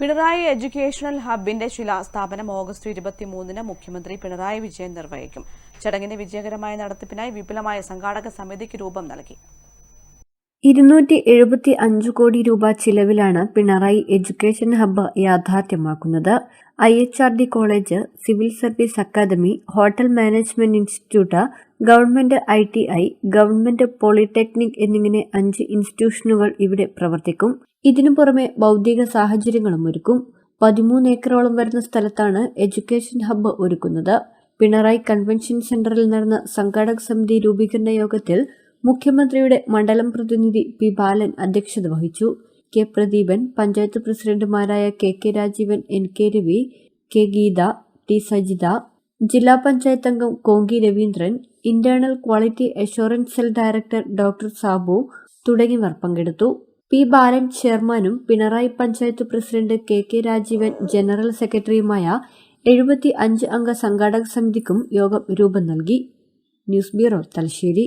Pinarayi educational ഹബിന്റെ ശിലാസ്ഥാപനം August ഇരുപത്തിമൂന്നിന് മുഖ്യമന്ത്രി പിണറായി വിജയൻ നിർവഹിക്കും. ചടങ്ങിന്റെ വിജയകരമായ നടത്തിപ്പിനായി വിപുലമായ സംഘാടക സമിതിക്ക് രൂപം നൽകി. ഇരുന്നൂറ്റി എഴുപത്തി അഞ്ച് കോടി രൂപ ചിലവിലാണ് Pinarayi education hub യാഥാർത്ഥ്യമാക്കുന്നത്. I H R D college civil service academy hotel management institute government I T I government polytechnic എന്നിങ്ങനെ അഞ്ച് ഇൻസ്റ്റിറ്റ്യൂഷനുകൾ ഇവിടെ പ്രവർത്തിക്കും. ഇതിനു പുറമെ ഭൗതിക സാഹചര്യങ്ങളും ഒരുക്കും. പതിമൂന്ന് ഏക്കറോളം വരുന്ന സ്ഥലത്താണ് എഡ്യൂക്കേഷൻ ഹബ്ബ് ഒരുക്കുന്നത്. പിണറായി കൺവെൻഷൻ സെന്ററിൽ നടന്ന സംഘാടക സമിതി രൂപീകരണ യോഗത്തിൽ മുഖ്യമന്ത്രിയുടെ മണ്ഡലം പ്രതിനിധി പി ബാലൻ അധ്യക്ഷത വഹിച്ചു. കെ പ്രദീപൻ പഞ്ചായത്ത് പ്രസിഡന്റുമാരായ K K Rajeevan N K Ravi K Geetha T Sajitha ജില്ലാ പഞ്ചായത്ത് അംഗം Konki Raveendran internal quality assurance cell director doctor Sabu തുടങ്ങിയവർ പങ്കെടുത്തു. പി ബാലൻ ചെയർമാനും Pinarayi panchayat president K K Rajeevan general സെക്രട്ടറിയുമായ എഴുപത്തി അഞ്ച് അംഗ സംഘാടക സമിതിക്കും യോഗം രൂപം നൽകി. News bureau Thalassery.